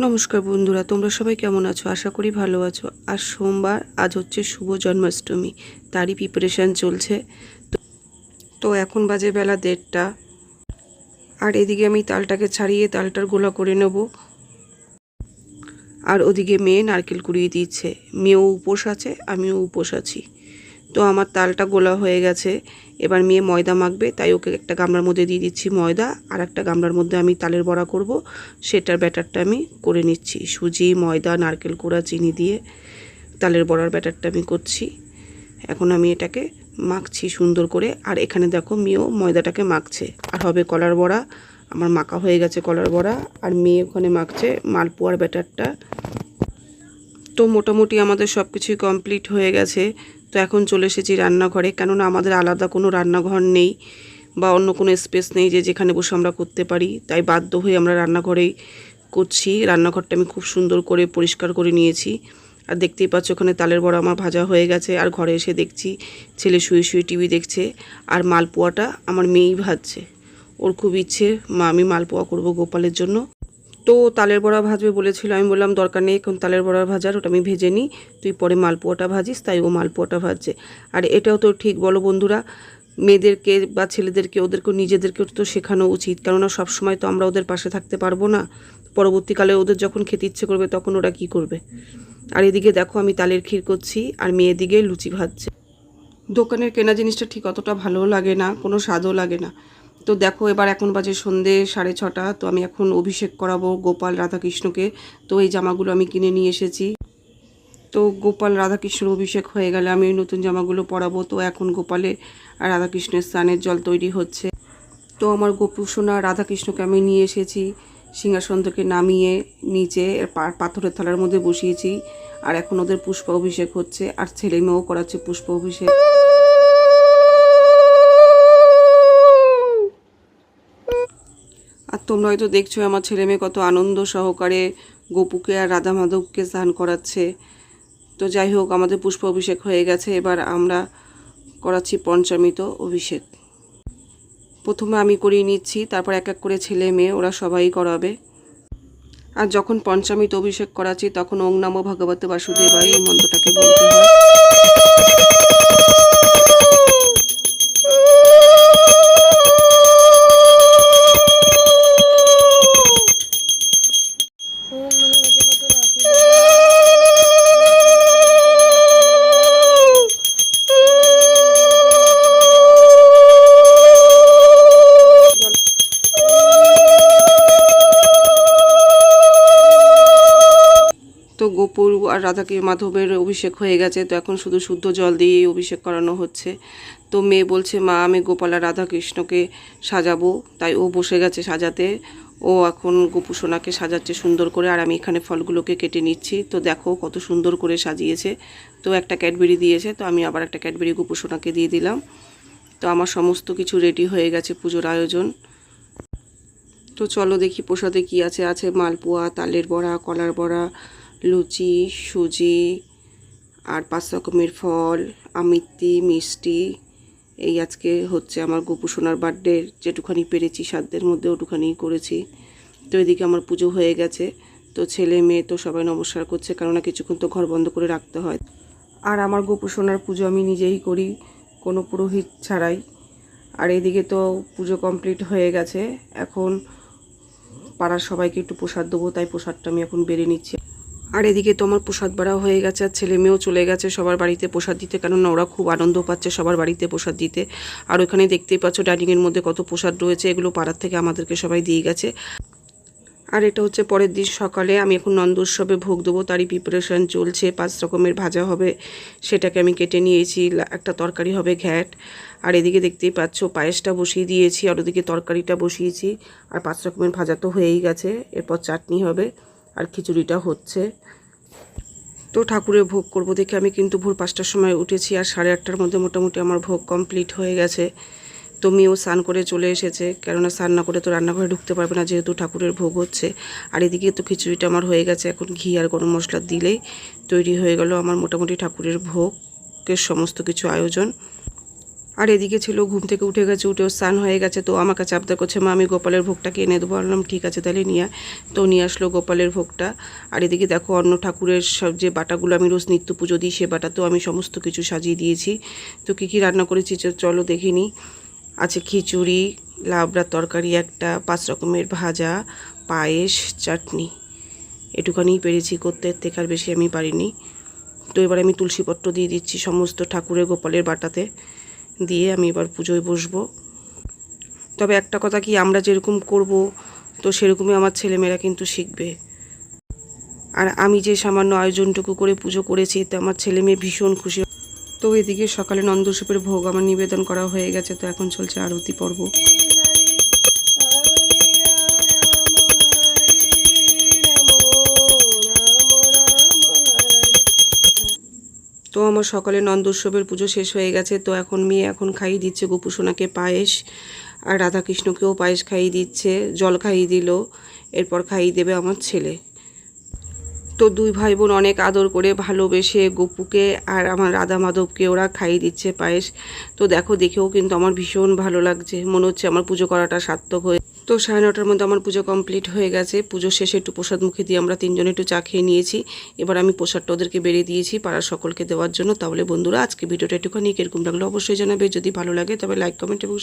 নমস্কার বন্ধুরা, তোমরা সবাই কেমন আছো? আশা করি ভালো আছো। আর সোমবার, আজ হচ্ছে শুভ জন্মাষ্টমী, তারই প্রিপারেশান চলছে। তো- এখন বাজে বেলা দেড়টা। আর এদিকে আমি তালটাকে ছাড়িয়ে তালটার গোলা করে নেব। আর ওদিকে মেয়ে নারকেল কুড়িয়ে দিচ্ছে। মেয়েও উপোস আছে, আমিও উপোস আছি। তো আমার তালটা গোলা হয়ে গেছে। এবার মেয়ে ময়দা মাখবে, তাই ওকে একটা গামলার মধ্যে দিয়ে দিচ্ছি ময়দা, আর একটা গামলার মধ্যে আমি তালের বড়া করব। সেটার ব্যাটারটা আমি করে নিচ্ছি, সুজি, ময়দা, নারকেল কোড়া, চিনি দিয়ে তালের বড়ার ব্যাটারটা আমি করছি। এখন আমি এটাকে মাখছি সুন্দর করে, আর এখানে দেখো মেয়েও ময়দাটাকে মাখছে। আর হবে কলার বড়া, আমার মাখা হয়ে গেছে কলার বড়া, আর মেয়ে ওখানে মাখছে মালপোয়ার ব্যাটারটা। তো মোটামুটি আমাদের সব কিছুই কমপ্লিট হয়ে গেছে। তো এখন চলে এসেছি রান্নাঘরে, কেননা আমাদের আলাদা কোনো রান্নাঘর নেই বা অন্য কোনো স্পেস নেই যে যেখানে বসে আমরা করতে পারি। তাই বাধ্য হয়ে আমরা রান্নাঘরেই করছি। রান্নাঘরটা আমি খুব সুন্দর করে পরিষ্কার করে নিয়েছি। আর দেখতেই পাচ্ছ ওখানে তালের বড়া আমার ভাজা হয়ে গেছে। আর ঘরে এসে দেখছি ছেলে শুয়ে শুয়ে টিভি দেখছে। আর মালপোয়াটা আমার মেয়েই ভাজছে। ওর খুব ইচ্ছে, মা, আমি মালপোয়া করব গোপালের জন্য। তো তালের বড়া ভাজবে বলেছিল। আমি বললাম, দরকার নেই, এখন তালের বড়া ভাজার, ওটা আমি ভেজে নিই। তুই পরে মালপোয়াটা ভাজিস, তাই ও মালপোয়াটা ভাজছে। আর এটাও তো ঠিক, বলো বন্ধুরা, মেয়েদেরকে বা ছেলেদেরকে ওদেরকে নিজেদেরকেও তো শেখানো উচিত। কেননা সবসময় তো আমরা ওদের পাশে থাকতে পারব না। পরবর্তীকালে ওদের যখন খেতে ইচ্ছে করবে, তখন ওরা কি করবে? আর এদিকে দেখো, আমি তালের ক্ষীর করছি, আর মেয়ে দিকে লুচি ভাজছে। দোকানের কেনা জিনিসটা ঠিক অতটা ভালো লাগে না, কোনো স্বাদও লাগে না। তো দেখো, এবার এখন বাজে সন্ধে সাড়ে ছটা, তো আমি এখন অভিষেক করাবো গোপাল রাধাকৃষ্ণকে। তো এই জামাগুলো আমি কিনে নিয়ে এসেছি। তো গোপাল রাধাকৃষ্ণর অভিষেক হয়ে গেলে আমি নতুন জামাগুলো পরাবো। তো এখন গোপালে আর রাধাকৃষ্ণের স্নানের জল তৈরি হচ্ছে। তো আমার গোপুসোনা রাধাকৃষ্ণকে আমি নিয়ে এসেছি, সিংহাসন থেকে নামিয়ে নিচে পাথরের থালার মধ্যে বসিয়েছি। আর এখন ওদের পুষ্প অভিষেক হচ্ছে, আর ছেলে মেয়েও করাচ্ছে পুষ্প অভিষেক। আর তোমরা হয়তো দেখছ আমার ছেলে মেয়ে কত আনন্দ সহকারে গোপুকে আর রাধা মাধবকে স্নান করাচ্ছে। তো যাই হোক, আমাদের পুষ্প অভিষেক হয়ে গেছে। এবার আমরা করাচ্ছি পঞ্চমিত অভিষেক। প্রথমে আমি করিয়ে নিচ্ছি, তারপর এক এক করে ছেলে মেয়ে ওরা সবাই করাবে। আর যখন পঞ্চমিত অভিষেক করাচ্ছি, তখন ওং নমো ভগবতে বাসুদেবায় এই মন্ত্রটাকে বলতে হয়। তো গোপুর আর রাধাকে মাধবের অভিষেক হয়ে গেছে, তো এখন শুধু শুদ্ধ জল দিয়েই অভিষেক করানো হচ্ছে। তো মেয়ে বলছে, মা, আমি গোপাল আর রাধাকৃষ্ণকে সাজাবো। তাই ও বসে গেছে সাজাতে। ও এখন গোপু সোনাকে সাজাচ্ছে সুন্দর করে, আর আমি এখানে ফলগুলোকে কেটে নিচ্ছি। তো দেখো কত সুন্দর করে সাজিয়েছে। তো একটা ক্যাডবেরি দিয়েছে, তো আমি আবার একটা ক্যাডবেরি গোপু সোনাকে দিয়ে দিলাম। তো আমার সমস্ত কিছু রেডি হয়ে গেছে পুজোর আয়োজন। তো চলো দেখি প্রসাদে কি আছে। আছে মালপোয়া, তালের বড়া, কলার বড়া লুচি, সুজি, আর পাঁচ রকমের ফল, আমিত্তি, মিষ্টি। এই আজকে হচ্ছে আমার গোপু সোনার বার্থডে যেটুখানি পেরেছি, সাধ্যের মধ্যে ওটুখানি করেছি। তো এদিকে আমার পুজো হয়ে গেছে। তো ছেলে, মেয়ে তো সবাই নমস্কার করছে, কেননা কিছুক্ষণ তো ঘর বন্ধ করে রাখতে হয়। আর আমার গোপু সোনার পুজো আমি নিজেই করি, কোনো পুরোহিত ছাড়াই। আর এদিকে তো পুজো কমপ্লিট হয়ে গেছে। এখন পাড়ার সবাইকে একটু প্রসাদ দেবো, তাই প্রসাদটা আমি এখন বেড়ে নিচ্ছি। আর এদিকে তো আমার প্রসাদ বাড়া হয়ে গেছে, আর ছেলে মেয়েও চলে গেছে সবার বাড়িতে প্রসাদ দিতে, কেননা ওরা খুব আনন্দ পাচ্ছে সবার বাড়িতে প্রসাদ দিতে। আর ওখানে দেখতেই পাচ্ছ ডাইনিংয়ের মধ্যে কত প্রসাদ রয়েছে, এগুলো পাড়ার থেকে আমাদেরকে সবাই দিয়ে গেছে। আর এটা হচ্ছে পরের দিন সকালে, আমি এখন নন্দ উৎসবে ভোগ দেবো, তারই প্রিপারেশান চলছে, পাঁচ রকমের ভাজা হবে, সেটাকে আমি কেটে নিয়েছি একটা তরকারি হবে ঘ্যাট। আর এদিকে দেখতেই পাচ্ছ পায়েসটা বসিয়ে দিয়েছি, আর ওদিকে তরকারিটা বসিয়েছি, আর পাঁচ রকমের ভাজা তো হয়েই গেছে, এরপর চাটনি হবে। আর খিচুড়িটা হচ্ছে। তো ঠাকুরের ভোগ করব দেখে আমি কিন্তু ভোর পাঁচটার সময় উঠেছি আর সাড়ে আটটার মধ্যে মোটামুটি আমার ভোগ কমপ্লিট হয়ে গেছে। তো মেয়েও স্নান করে চলে এসেছে, কেননা স্নান না করে তো রান্নাঘরে ঢুকতে পারবে না যেহেতু ঠাকুরের ভোগ হচ্ছে। আর এদিকে তো খিচুড়িটা আমার হয়ে গেছে, এখন ঘি আর গরম মশলা দিলেই তৈরি হয়ে গেল আমার মোটামুটি ঠাকুরের ভোগের সমস্ত কিছু আয়োজন। আর এদিকে ছিল, ঘুম থেকে উঠে গেছে, উঠেও স্নান হয়ে গেছে, তো আমাকে আবদার করছে, মা, আমি গোপালের ভোগটাকে এনে দেবো বললাম, ঠিক আছে, তাহলে নিয়ে। তো নিয়ে আসলো গোপালের ভোগটা। আর এদিকে দেখো, অন্য ঠাকুরের সব যে বাটাগুলো আমি রোজ নিত্য পুজো দিই, সে বাটাতেও আমি সমস্ত কিছু সাজিয়ে দিয়েছি। তো কী কী রান্না করেছি চলো দেখিনি আছে খিচুড়ি লাবড়ার তরকারি একটা, পাঁচ রকমের ভাজা, পায়েস, চাটনি। এটুখানি পেরেছি করতে থেকে আর বেশি আমি পারিনি। তো এবার আমি তুলসীপত্র দিয়ে দিচ্ছি সমস্ত ঠাকুরের গোপালের বাটাতে। দিয়ে আমি এবার পুজোয় বসবো। তবে একটা কথা কি, আমরা যেরকম করব, তো সেরকমই আমার ছেলেমেয়েরা কিন্তু শিখবে। আর আমি যে সামান্য আয়োজনটুকু করে পুজো করেছি, তো আমার ছেলে মেয়ে ভীষণ খুশি। তো এদিকে সকালে নন্দসূপের ভোগ আমার নিবেদন করা হয়ে গেছে, তো এখন চলছে আরতি পর্ব। তো আমার সকালে নন্দোৎসবের পুজো শেষ হয়ে গেছে, তো এখন মেয়ে এখন খাইয়ে দিচ্ছে গোপুসোনাকে পায়েস, আর রাধাকৃষ্ণকেও পায়েস খাইয়ে দিচ্ছে, জল খাইয়ে দিল, এরপর খাইয়ে দেবে আমার ছেলে। তো দুই ভাই বোন অনেক আদর করে ভালোবেসে গপুকে আর আমার রাধা মাধবকে ওরা খাইয়ে দিচ্ছে পায়েস। তো দেখো, দেখেও কিন্তু আমার ভীষণ ভালো লাগছে, মনে হচ্ছে আমার পুজো করাটা সার্থক হয়ে তো সাড়ে নটার মধ্যে আমার পুজো কমপ্লিট হয়ে গেছে। পুজো শেষে একটু প্রসাদ মুখে দিয়ে আমরা তিনজন একটু চা খেয়ে নিয়েছি। এবার আমি প্রসাদটা ওদেরকে বেড়ে দিয়েছি পাড়ার সকলকে দেওয়ার জন্য। তাহলে বন্ধুরা, আজকে ভিডিওটা একটুখানি কীরকম লাগল। অবশ্যই জানাবে। যদি ভালো লাগে তবে লাইক কমেন্ট এবং